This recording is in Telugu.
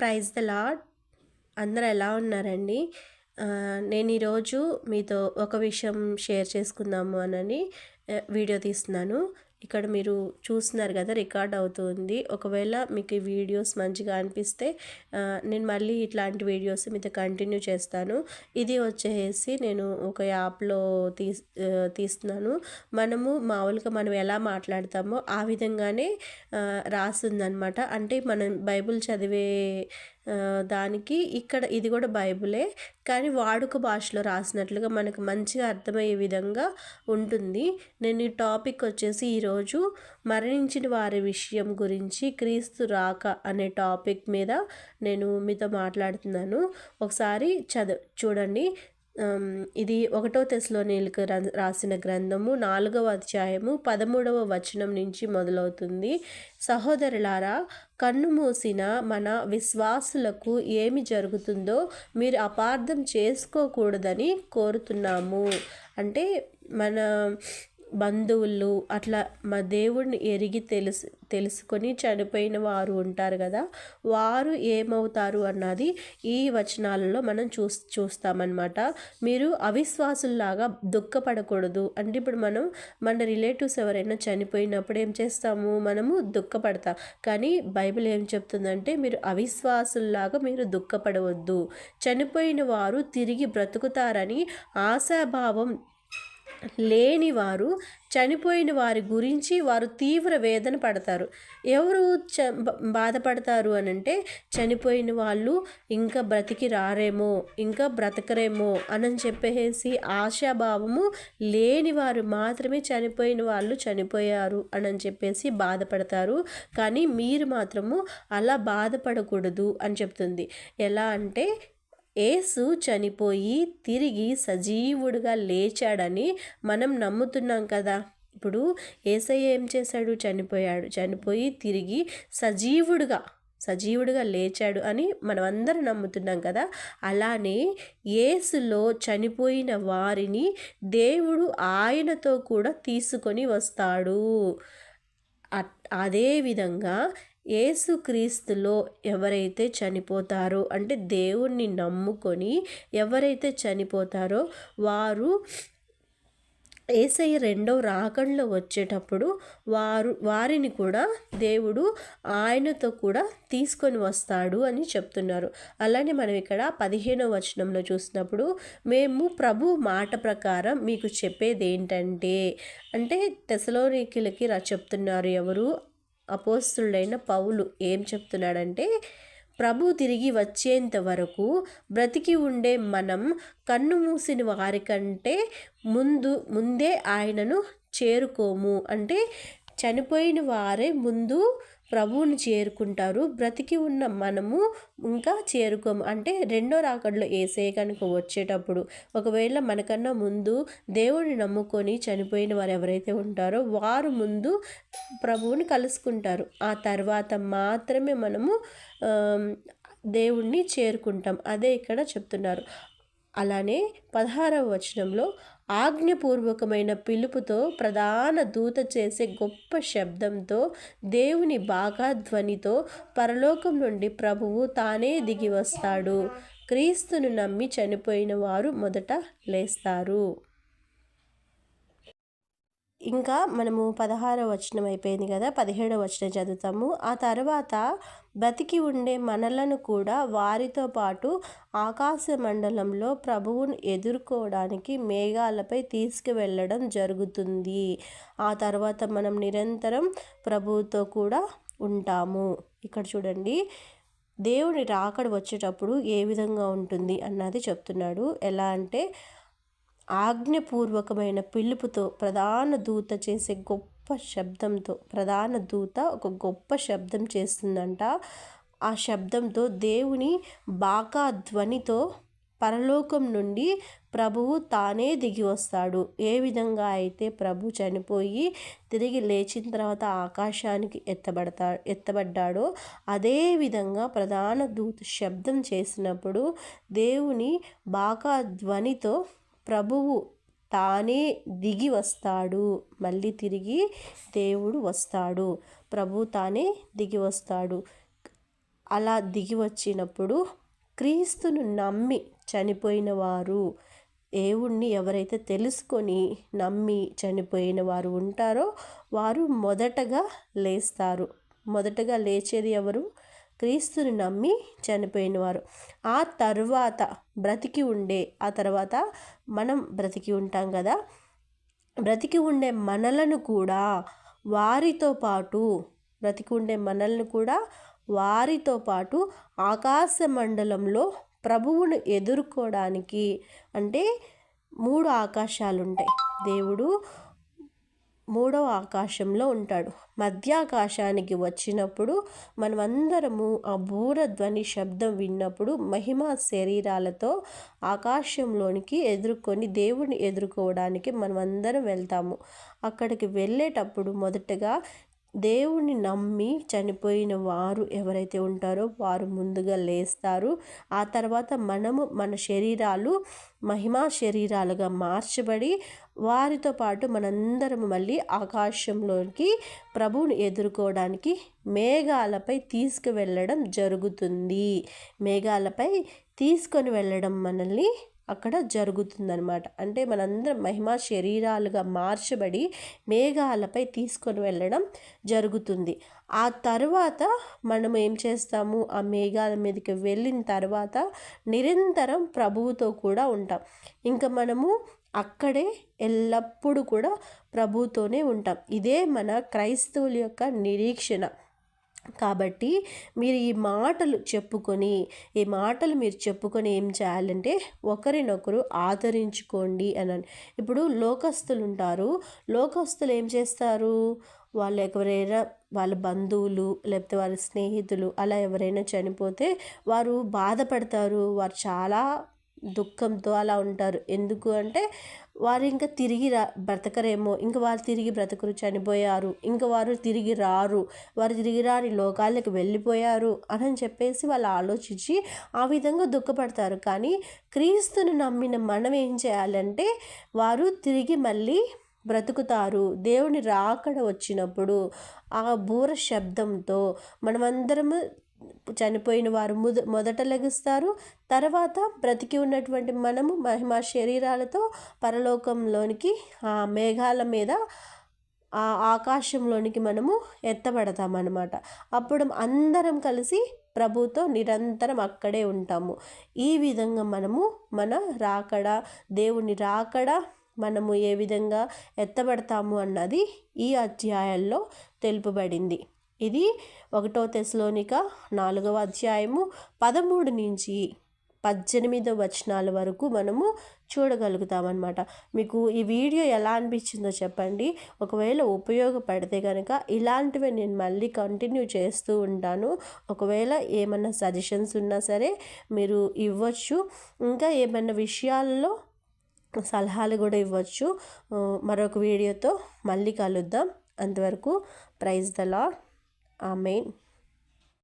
ప్రైజ్ ద లాడ్ అందరూ ఎలా ఉన్నారండి? నేను ఈరోజు మీతో ఒక విషయం షేర్ చేసుకుందాము అనని వీడియో తీస్తున్నాను. ఇక్కడ మీరు చూస్తున్నారు కదా రికార్డ్ అవుతుంది. ఒకవేళ మీకు ఈ వీడియోస్ మంచిగా అనిపిస్తే నేను మళ్ళీ ఇట్లాంటి వీడియోస్ మీతో కంటిన్యూ చేస్తాను. ఇది వచ్చేసి నేను ఒక యాప్లో తీ తీస్తున్నాను. మనము మామూలుగా మనం ఎలా మాట్లాడతామో ఆ విధంగానే రాస్తుందనమాట అంటే మనం బైబిల్ చదివే దానికి ఇక్కడ ఇది కూడా బైబిలే కానీ వాడుక భాషలో రాసినట్లుగా మనకు మంచిగా అర్థమయ్యే విధంగా ఉంటుంది. నేను ఈ టాపిక్ వచ్చేసి ఈరోజు మరణించిన వారి విషయం గురించి క్రీస్తు రాక అనే టాపిక్ మీద నేను మీతో మాట్లాడుతున్నాను. ఒకసారి చదువు చూడండి. ఇది ఒకటో తెశలోనిలకు రాసిన గ్రంథము నాలుగవ అధ్యాయము పదమూడవ వచనం నుంచి మొదలవుతుంది. సహోదరులారా కన్ను మూసిన మన విశ్వాసులకు ఏమి జరుగుతుందో మీరు అపార్థం చేసుకోకూడదని కోరుతున్నాము. అంటే మన బంధువులు అట్లా మా దేవుడిని ఎరిగి తెలుసు తెలుసుకొని చనిపోయిన వారు ఉంటారు కదా వారు ఏమవుతారు అన్నది ఈ వచనాలలో మనం చూ చూస్తామన్నమాట. మీరు అవిశ్వాసుల్లాగా దుఃఖపడకూడదు. అంటే ఇప్పుడు మనం మన రిలేటివ్స్ ఎవరైనా చనిపోయినప్పుడు ఏం చేస్తాము? మనము దుఃఖపడతాం. కానీ బైబిల్ ఏం చెప్తుందంటే మీరు అవిశ్వాసుల్లాగా మీరు దుఃఖపడవద్దు. చనిపోయిన వారు తిరిగి బ్రతుకుతారని ఆశాభావం లేని వారు చనిపోయిన వారి గురించి వారు తీవ్ర వేదన పడతారు. ఎవరు చ బాధపడతారు అని అంటే చనిపోయిన వాళ్ళు ఇంకా బ్రతికి రారేమో ఇంకా బ్రతకరేమో అని చెప్పేసి ఆశాభావము లేని వారు మాత్రమే చనిపోయిన వాళ్ళు చనిపోయారు అని చెప్పేసి బాధపడతారు. కానీ మీరు మాత్రము అలా బాధపడకూడదు అని చెప్తుంది. ఎలా అంటే ఏసు చనిపోయి తిరిగి సజీవుడిగా లేచాడని మనం నమ్ముతున్నాం కదా. ఇప్పుడు ఏసయ్య ఏం చేశాడు? చనిపోయాడు. చనిపోయి తిరిగి సజీవుడిగా సజీవుడిగా లేచాడు అని మనం అందరం నమ్ముతున్నాం కదా. అలానే యేసులో చనిపోయిన వారిని దేవుడు ఆయనతో కూడా తీసుకొని వస్తాడు. అట్- అదే విధంగా ఏసుక్రీస్తులో ఎవరైతే చనిపోతారో అంటే దేవుణ్ణి నమ్ముకొని ఎవరైతే చనిపోతారో వారు ఏసై రెండవ రాకడలో వచ్చేటప్పుడు వారు వారిని కూడా దేవుడు ఆయనతో కూడా తీసుకొని వస్తాడు అని చెప్తున్నారు. అలానే మనం ఇక్కడ పదిహేనవ వచనంలో చూసినప్పుడు మేము ప్రభు మాట ప్రకారం మీకు చెప్పేది ఏంటంటే అంటే తెసలోనికిలకి రా చెప్తున్నారు ఎవరు? అపోస్తుడైన పౌలు ఏం చెప్తున్నాడంటే ప్రభు తిరిగి వచ్చేంత వరకు బ్రతికి ఉండే మనం కన్ను మూసిన వారికంటే ముందు ముందే ఆయనను చేరుకోము. అంటే చనిపోయిన వారే ముందు ప్రభువుని చేరుకుంటారు. బ్రతికి ఉన్న మనము ఇంకా చేరుకోము. అంటే రెండో రాకడలో ఏసే కనుక వచ్చేటప్పుడు ఒకవేళ మనకన్నా ముందు దేవుడిని నమ్ముకొని చనిపోయిన వారు ఎవరైతే ఉంటారో వారు ముందు ప్రభువుని కలుసుకుంటారు. ఆ తర్వాత మాత్రమే మనము దేవుణ్ణి చేరుకుంటాం. అదే ఇక్కడ చెప్తున్నారు. అలానే పదహారవ వచనంలో ఆజ్ఞపూర్వకమైన పిలుపుతో ప్రధాన దూత చేసే గొప్ప శబ్దంతో దేవుని బాగా ధ్వనితో పరలోకం నుండి ప్రభువు తానే దిగి వస్తాడు. క్రీస్తును నమ్మి చనిపోయిన వారు మొదట లేస్తారు. ఇంకా మనము పదహారవ వచనం అయిపోయింది కదా పదిహేడవ వచనం చదువుతాము. ఆ తర్వాత బతికి ఉండే మనలను కూడా వారితో పాటు ఆకాశ మండలంలో ప్రభువును ఎదుర్కోవడానికి మేఘాలపై తీసుకువెళ్ళడం జరుగుతుంది. ఆ తర్వాత మనం నిరంతరం ప్రభువుతో కూడా ఉంటాము. ఇక్కడ చూడండి దేవుని రాకడ వచ్చేటప్పుడు ఏ విధంగా ఉంటుంది అన్నది చెప్తున్నాడు. ఎలా అంటే ఆజ్ఞపూర్వకమైన పిలుపుతో ప్రధాన దూత చేసే గొప్ప శబ్దంతో ప్రధాన దూత ఒక గొప్ప శబ్దం చేస్తుందంట. ఆ శబ్దంతో దేవుని బాకా ధ్వనితో పరలోకం నుండి ప్రభువు తానే దిగి వస్తాడు. ఏ విధంగా అయితే ప్రభు చనిపోయి తిరిగి లేచిన తర్వాత ఆకాశానికి ఎత్తబడతా ఎత్తబడ్డాడో అదే విధంగా ప్రధాన దూత శబ్దం చేసినప్పుడు దేవుని బాకా ధ్వనితో ప్రభువు తానే దిగి వస్తాడు. మళ్ళీ తిరిగి దేవుడు వస్తాడు. ప్రభు తానే దిగి వస్తాడు. అలా దిగి వచ్చినప్పుడు క్రీస్తును నమ్మి చనిపోయిన వారు దేవుణ్ణి ఎవరైతే తెలుసుకొని నమ్మి చనిపోయిన వారు ఉంటారో వారు మొదటగా లేస్తారు. మొదటగా లేచేది ఎవరు? క్రీస్తుని నమ్మి చనిపోయినవారు. ఆ తర్వాత బ్రతికి ఉండే ఆ తర్వాత మనం బ్రతికి ఉంటాం కదా? బ్రతికి ఉండే మనలను కూడా వారితో పాటు బ్రతికి ఉండే మనల్ని కూడా వారితో పాటు ఆకాశ మండలంలో ప్రభువును ఎదుర్కోవడానికి అంటే మూడు ఆకాశాలు ఉంటాయి దేవుడు మూడవ ఆకాశంలో ఉంటాడు. మధ్యాకాశానికి వచ్చినప్పుడు మనమందరము ఆ బూరధ్వని శబ్దం విన్నప్పుడు మహిమ శరీరాలతో ఆకాశంలోనికి ఎదుర్కొని దేవుడిని ఎదుర్కోవడానికి మనమందరం వెళ్తాము. అక్కడికి వెళ్ళేటప్పుడు మొదటగా దేవుణ్ణి నమ్మి చనిపోయిన వారు ఎవరైతే ఉంటారో వారు ముందుగా లేస్తారు. ఆ తర్వాత మనము మన శరీరాలు మహిమా శరీరాలుగా మార్చబడి వారితో పాటు మనందరం మళ్ళీ ఆకాశంలోకి ప్రభువుని ఎదుర్కోవడానికి మేఘాలపై తీసుకువెళ్ళడం జరుగుతుంది. మేఘాలపై తీసుకొని వెళ్ళడం మనల్ని అక్కడ జరుగుతుందనమాట అంటే మనందరం మహిమా శరీరాలుగా మార్చబడి మేఘాలపై తీసుకొని వెళ్ళడం జరుగుతుంది. ఆ తర్వాత మనం ఏం చేస్తాము? ఆ మేఘాల మీదకి వెళ్ళిన తర్వాత నిరంతరం ప్రభువుతో కూడా ఉంటాం. ఇంకా మనము అక్కడే ఎల్లప్పుడూ కూడా ప్రభుతోనే ఉంటాం. ఇదే మన క్రైస్తవుల యొక్క నిరీక్షణ. కాబట్టి మీరు ఈ మాటలు చెప్పుకొని ఈ మాటలు మీరు చెప్పుకొని ఏం చేయాలంటే ఒకరినొకరు ఆదరించుకోండి అని ఇప్పుడు లోకస్తులు ఉంటారు. లోకస్తులు ఏం చేస్తారు? వాళ్ళు ఎవరైనా వాళ్ళ బంధువులు లేకపోతే వాళ్ళ స్నేహితులు అలా ఎవరైనా చనిపోతే వారు బాధపడతారు. వారు చాలా దుఃఖంతో అలా ఉంటారు. ఎందుకు అంటే వారు ఇంకా తిరిగి రా బ్రతకరేమో. ఇంకా వారు తిరిగి బ్రతకరు చనిపోయారు. ఇంకా వారు తిరిగి రారు. వారు తిరిగి రాని లోకాలకు వెళ్ళిపోయారు అని చెప్పేసి వాళ్ళు ఆలోచించి ఆ విధంగా దుఃఖపడతారు. కానీ క్రీస్తుని నమ్మిన మనం ఏం చేయాలంటే వారు తిరిగి మళ్ళీ బ్రతుకుతారు. దేవుని రాకడ వచ్చినప్పుడు ఆ బూర శబ్దంతో మనమందరము చనిపోయిన వారు ముద మొదట లెగుస్తారు. తర్వాత బ్రతికి ఉన్నటువంటి మనము మహిమ శరీరాలతో పరలోకంలోనికి ఆ మేఘాల మీద ఆ ఆకాశంలోనికి మనము ఎత్తబడతామన్నమాట. అప్పుడు అందరం కలిసి ప్రభుతో నిరంతరం అక్కడే ఉంటాము. ఈ విధంగా మనము మన రాకడ దేవుని రాకడ మనము ఏ విధంగా ఎత్తబడతాము అన్నది ఈ అధ్యాయాల్లో తెలుపబడింది. ఇది ఒకటో తెశలోనిక నాలుగవ అధ్యాయము పదమూడు నుంచి పద్దెనిమిదో వచనాల వరకు మనము చూడగలుగుతామన్నమాట. మీకు ఈ వీడియో ఎలా అనిపించిందో చెప్పండి. ఒకవేళ ఉపయోగపడితే కనుక ఇలాంటివి నేను మళ్ళీ కంటిన్యూ చేస్తూ ఉంటాను. ఒకవేళ ఏమన్నా సజెషన్స్ ఉన్నా సరే మీరు ఇవ్వచ్చు. ఇంకా ఏమైనా విషయాల్లో సలహాలు కూడా ఇవ్వచ్చు. మరొక వీడియోతో మళ్ళీ కలుద్దాం. అంతవరకు ప్రైజ్ ద లాడ్ 啊，没